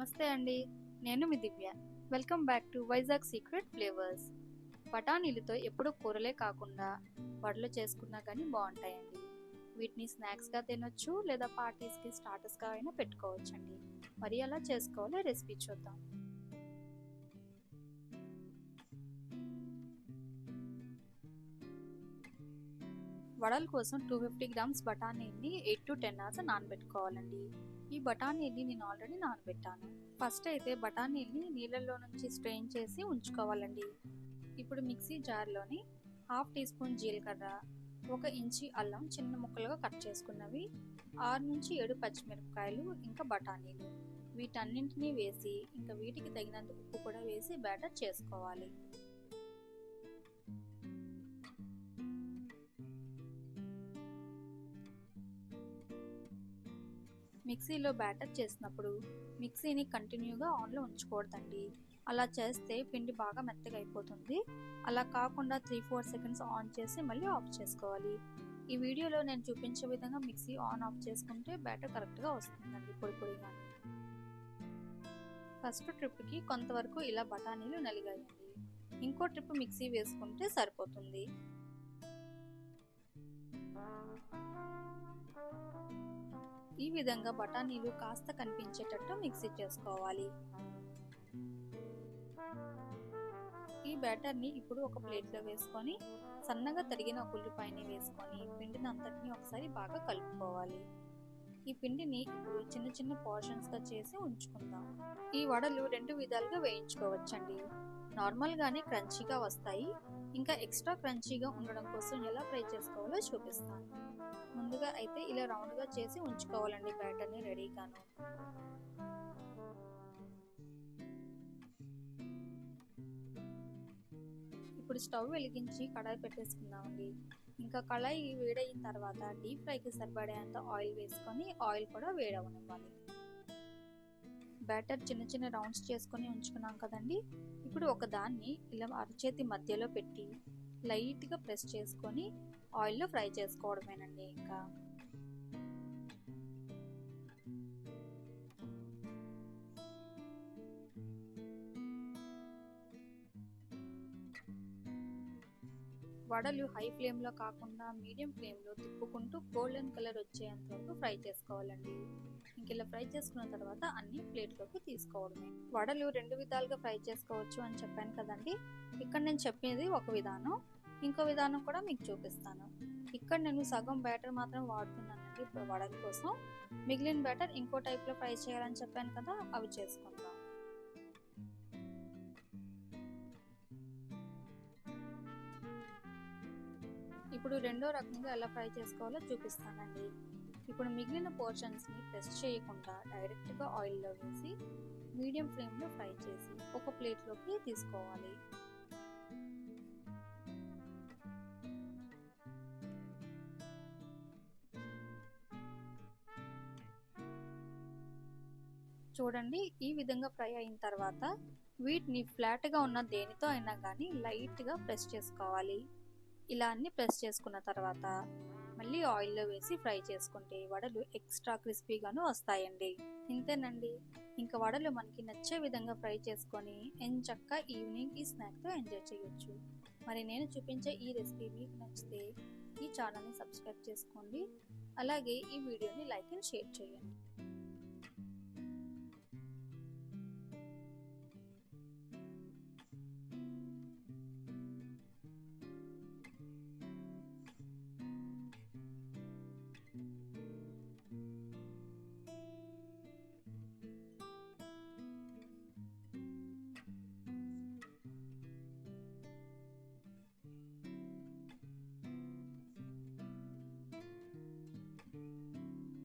నమస్తే అండి నేను మీ Divya. Welcome back to Vizag secret flavours. బఠానీలతో ఎప్పుడూ కూరలే కాకుండా వడలు చేసుకున్నా కానీ బాగుంటాయండి. వీటిని స్నాక్స్గా తినొచ్చు లేదా పార్టీస్కి స్టార్టర్స్గా అయినా పెట్టుకోవచ్చండి. మరి అలా చేసుకోవాలో రెసిపీ చూద్దాం. వడల కోసం టూ ఫిఫ్టీ గ్రామ్స్ బఠానీని ఎయిట్ టు టెన్ అవర్స్ నానబెట్టుకోవాలండి. ఈ బఠానీని నేను ఆల్రెడీ నానబెట్టాను. ఫస్ట్ అయితే బఠానీని నీళ్ళల్లో నుంచి స్ట్రెయిన్ చేసి ఉంచుకోవాలండి. ఇప్పుడు మిక్సీ జార్లోని హాఫ్ టీ స్పూన్ జీలకర్ర ఒక ఇంచి అల్లం చిన్న ముక్కలుగా కట్ చేసుకున్నవి ఆరు నుంచి ఏడు పచ్చిమిరపకాయలు ఇంకా బఠానీలు. వీటన్నింటినీ వేసి ఇంకా వీటికి తగినంత ఉప్పు కూడా వేసి బ్యాటర్ చేసుకోవాలి. మిక్సీలో బ్యాటర్ చేసినప్పుడు మిక్సీని కంటిన్యూగా ఆన్లో ఉంచకూడదండి అలా చేస్తే పిండి బాగా మెత్తగా అయిపోతుంది. అలా కాకుండా త్రీ ఫోర్ సెకండ్స్ ఆన్ చేసి మళ్ళీ ఆఫ్ చేసుకోవాలి. ఈ వీడియోలో నేను చూపించే విధంగా మిక్సీ ఆన్ ఆఫ్ చేసుకుంటే బ్యాటర్ కరెక్ట్గా వస్తుందండి పొడి పొడిగా. ఫస్ట్ ట్రిప్కి కొంతవరకు ఇలా బఠానీలు నలిగాయండి. ఇంకో ట్రిప్ మిక్సీ వేసుకుంటే సరిపోతుంది. ఈ విధంగా బఠానీలు కాస్త కనిపించేటట్టు మిక్సీ చేసుకోవాలి. ఈ బ్యాటర్ని ఇప్పుడు ఒక ప్లేట్లో వేసుకొని సన్నగా తరిగిన ఒక ఉల్లిపాయని వేసుకొని పిండిని అంతటిని ఒకసారి బాగా కలుపుకోవాలి. ఈ పిండిని ఇప్పుడు చిన్న చిన్న పోర్షన్స్గా చేసి ఉంచుకుందాం. ఈ వడలు రెండు విధాలుగా వేయించుకోవచ్చండి. నార్మల్గానే క్రంచీగా వస్తాయి. ఇంకా ఎక్స్ట్రా క్రంచీగా ఉండడం కోసం ఎలా ఫ్రై చేసుకోవాలో చూపిస్తాను. ముందుగా అయితే ఇలా రౌండ్గా చేసి ఉంచుకోవాలండి బ్యాటర్ని రెడీగాను. ఇప్పుడు స్టవ్ వెలిగించి కడాయి పెట్టేసుకుందామండి. ఇంకా కళాయి వేడైన తర్వాత డీప్ ఫ్రైకి సరిపడేంత ఆయిల్ వేసుకొని ఆయిల్ కూడా వేడవనివ్వాలి. బ్యాటర్ చిన్న చిన్న రౌండ్స్ చేసుకొని ఉంచుకున్నాం కదండి. ఇప్పుడు ఒక దాన్ని ఇలా అరచేతి మధ్యలో పెట్టి లైట్గా ప్రెస్ చేసుకొని ఆయిల్లో ఫ్రై చేసుకోవడమేనండి ఇంకా. వడలు హై ఫ్లేమ్లో కాకుండా మీడియం ఫ్లేమ్లో తిప్పుకుంటూ గోల్డెన్ కలర్ వచ్చేంత వరకు ఫ్రై చేసుకోవాలండి. ఇంకెలా ఫ్రై చేసుకున్న తర్వాత అన్ని ప్లేట్లోకి తీసుకోవడమే. వడలు రెండు విధాలుగా ఫ్రై చేసుకోవచ్చు అని చెప్పాను కదండి. ఇక్కడ నేను చెప్పేది ఒక విధానం ఇంకో విధానం కూడా మీకు చూపిస్తాను. ఇక్కడ నేను సగం బ్యాటర్ మాత్రం వాడుతున్నానండి ఇప్పుడు వడల కోసం. మిగిలిన బ్యాటర్ ఇంకో టైప్లో ఫ్రై చేయాలని చెప్పాను కదా అవి చేసుకుందాం. ఇప్పుడు రెండో రకంగా ఎలా ఫ్రై చేసుకోవాలో చూపిస్తానండి. ఇప్పుడు మిగిలిన పోర్షన్స్ని ప్రెస్ చేయకుండా డైరెక్ట్గా ఆయిల్లో వేసి మీడియం ఫ్లేమ్లో ఫ్రై చేసి ఒక ప్లేట్లోకి తీసుకోవాలి. చూడండి ఈ విధంగా ఫ్రై అయిన తర్వాత వీటిని ఫ్లాట్గా ఉన్న దేనితో అయినా కానీ లైట్గా ప్రెస్ చేసుకోవాలి. ఇలా అన్ని ప్రెస్ చేసుకున్న తర్వాత మళ్ళీ ఆయిల్లో వేసి ఫ్రై చేసుకుంటే వడలు ఎక్స్ట్రా క్రిస్పీగాను వస్తాయండి. ఇంతేనండి. ఇంకా వడలు మనకి నచ్చే విధంగా ఫ్రై చేసుకొని ఎంచక్క ఈవినింగ్ ఈ స్నాక్తో ఎంజాయ్ చేయొచ్చు. మరి నేను చూపించే ఈ రెసిపీ మీకు నచ్చితే ఈ ఛానల్ని సబ్స్క్రైబ్ చేసుకోండి. అలాగే ఈ వీడియోని లైక్ అండ్ షేర్ చేయండి.